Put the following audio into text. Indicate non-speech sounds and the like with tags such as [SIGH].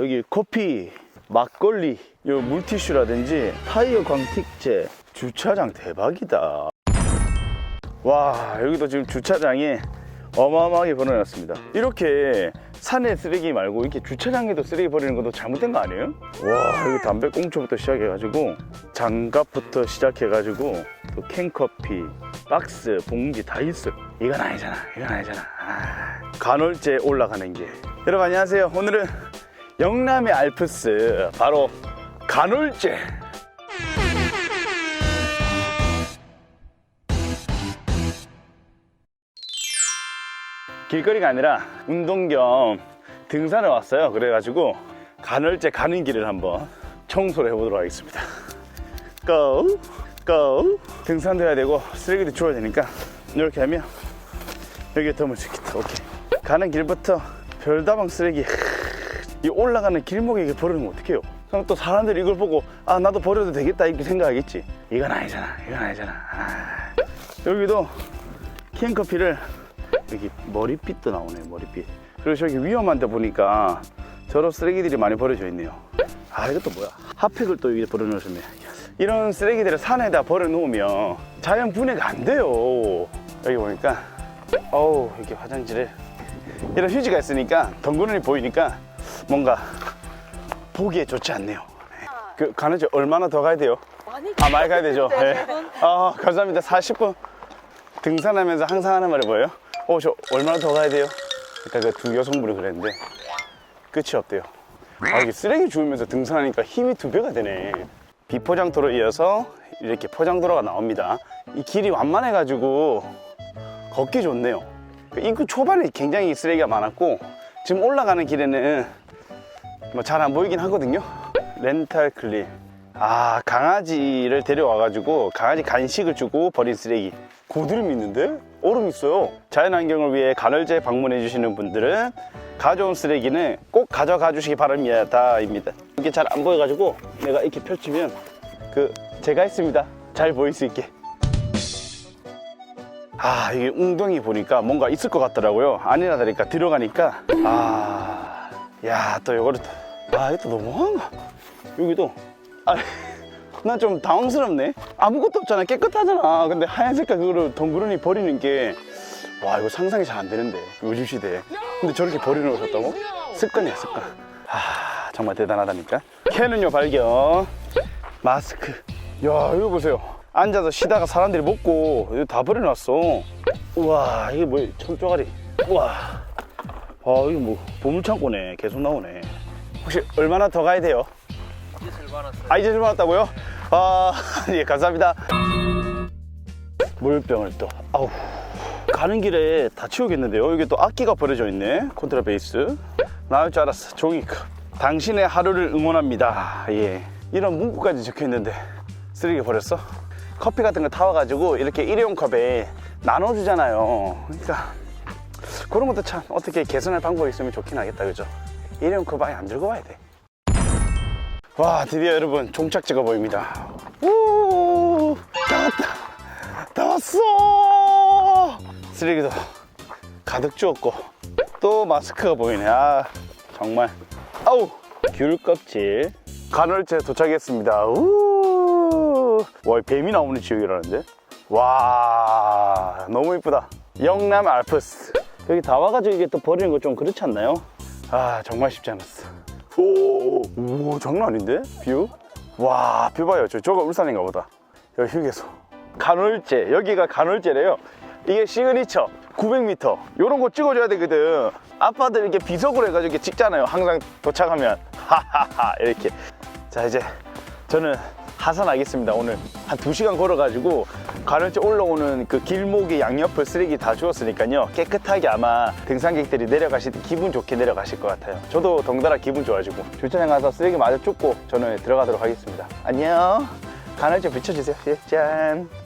여기 커피, 막걸리, 요 물티슈라든지 타이어 광택제 주차장 대박이다. 와 여기도 지금 주차장이 어마어마하게 벌어놨습니다. 이렇게 산에 쓰레기 말고 이렇게 주차장에도 쓰레기 버리는 것도 잘못된 거 아니에요? 와 여기 담배 꽁초부터 시작해가지고 장갑부터 시작해가지고 또 캔커피, 박스, 봉지 다 있어요. 이건 아니잖아. 이건 아니잖아. 아, 간헐제 올라가는 길. 여러분 안녕하세요. 오늘은 영남의 알프스 바로 간헐제. 길거리가 아니라 운동 겸 등산을 왔어요. 그래가지고 간헐제 가는 길을 한번 청소를 해보도록 하겠습니다. 고! 고! 등산도 해야 되고 쓰레기도 주워야 되니까 이렇게 하면 여기에 덤을 수 있겠다. 오케이. 가는 길부터 별다방 쓰레기 이 올라가는 길목에 이렇게 버리면 어떡해요? 그럼 또 사람들이 이걸 보고 아 나도 버려도 되겠다 이렇게 생각하겠지? 이건 아니잖아 이건 아니잖아. 아. 여기도 캔커피를 여기 머리빗도 나오네 머리빗 그리고 저기 위험한데 보니까 저런 쓰레기들이 많이 버려져 있네요. 아 이것도 뭐야? 핫팩을 또 여기 버려놓으셨네. 이런 쓰레기들을 산에다 버려놓으면 자연 분해가 안 돼요. 여기 보니까 어우 이렇게 화장실에 이런 휴지가 있으니까 덩그러니 보이니까 뭔가 보기에 좋지 않네요 그 가는 지 얼마나 더 가야 돼요? 많이 아 많이 가야 되죠 네, 네. 분. 아 감사합니다 40분 등산하면서 항상 하는 말이 뭐예요? 어, 저 얼마나 더 가야 돼요? 그러니까 그 두 여성분이 그랬는데 끝이 없대요. 아, 이게 쓰레기 주우면서 등산하니까 힘이 두 배가 되네. 비포장도로 이어서 이렇게 포장도로가 나옵니다. 이 길이 완만해가지고 걷기 좋네요. 그 입구 초반에 굉장히 쓰레기가 많았고 지금 올라가는 길에는 뭐 잘 안 보이긴 하거든요. 렌탈 클립. 아 강아지를 데려와 가지고 강아지 간식을 주고 버린 쓰레기. 고드름 있는데? 얼음 있어요. 자연환경을 위해 간헐제 방문해 주시는 분들은 가져온 쓰레기는 꼭 가져가 주시기 바랍니다 입니다. 이게 잘 안 보여 가지고 내가 이렇게 펼치면 그 제가 있습니다. 잘 보일 수 있게. 아 이게 웅덩이 보니까 뭔가 있을 것 같더라고요. 아니라 다니까 들어가니까. 아야또 요거를 또- 아또 너무한가 여기도 아, [LAUGHS] 난 좀 당황스럽네. 아무것도 없잖아. 깨끗하잖아. 근데 하얀 색깔 그거를 덩그러니 버리는 게, 와, 이거 상상이 잘 안 되는데. 요즘 시대에. 근데 저렇게 버려놓으셨다고? 습관이야, 습관. 아, 정말 대단하다니까. 캐는요, 발견. 마스크. 야, 이거 보세요. 앉아서 쉬다가 사람들이 먹고, 이거 다 버려놨어. 우와, 이게 뭐야, 청쪼가리. 우와. 아, 이거 뭐, 보물창고네. 계속 나오네. 혹시 얼마나 더 가야 돼요? 아 이제 좀 왔다고요? 아, [LAUGHS] 예, 감사합니다. 물병을 또, 아우. 가는 길에 다 치우겠는데요. 여기 또 악기가 버려져 있네. 콘트라베이스. 나올 줄 알았어. 종이컵. 당신의 하루를 응원합니다. 예. 이런 문구까지 적혀 있는데 쓰레기 버렸어? 커피 같은 거 타와가지고 이렇게 일회용 컵에 나눠주잖아요. 그러니까 그런 것도 참 어떻게 개선할 방법이 있으면 좋긴 하겠다. 그죠? 일회용 컵 아예 안 들고 와야 돼. 와 드디어 여러분 종착지가 보입니다. 우, 다 왔다. 다 왔어. 쓰레기도 가득 주었고 또 마스크가 보이네. 아 정말. 아우 귤 껍질. 간헐제 도착했습니다. 우, 와 뱀이 나오는 지역이라는데? 와 너무 이쁘다. 영남 알프스. 여기 다 와가지고 이게 또 버리는 거 좀 그렇지 않나요? 아 정말 쉽지 않았어 오, 오 장난 아닌데? 뷰? 와, 뷰 봐요. 저, 저거 울산인가 보다. 여기 휴게소. 간헐제. 여기가 간헐제래요. 이게 시그니처 900m. 요런 거 찍어줘야 되거든. 아빠들 이렇게 비석으로 해가지고 이렇게 찍잖아요. 항상 도착하면. 하하하. 이렇게. 자, 이제 저는 하산하겠습니다. 오늘 한 2시간 걸어가지고 간헐제 올라오는 그 길목에 양옆을 쓰레기 다 주웠으니까요. 깨끗하게 아마 등산객들이 내려가실 때 기분 좋게 내려가실 것 같아요. 저도 덩달아 기분 좋아지고 주차장 가서 쓰레기 마저 줍고 저는 들어가도록 하겠습니다. 안녕. 간헐제 비춰주세요. 예, 짠.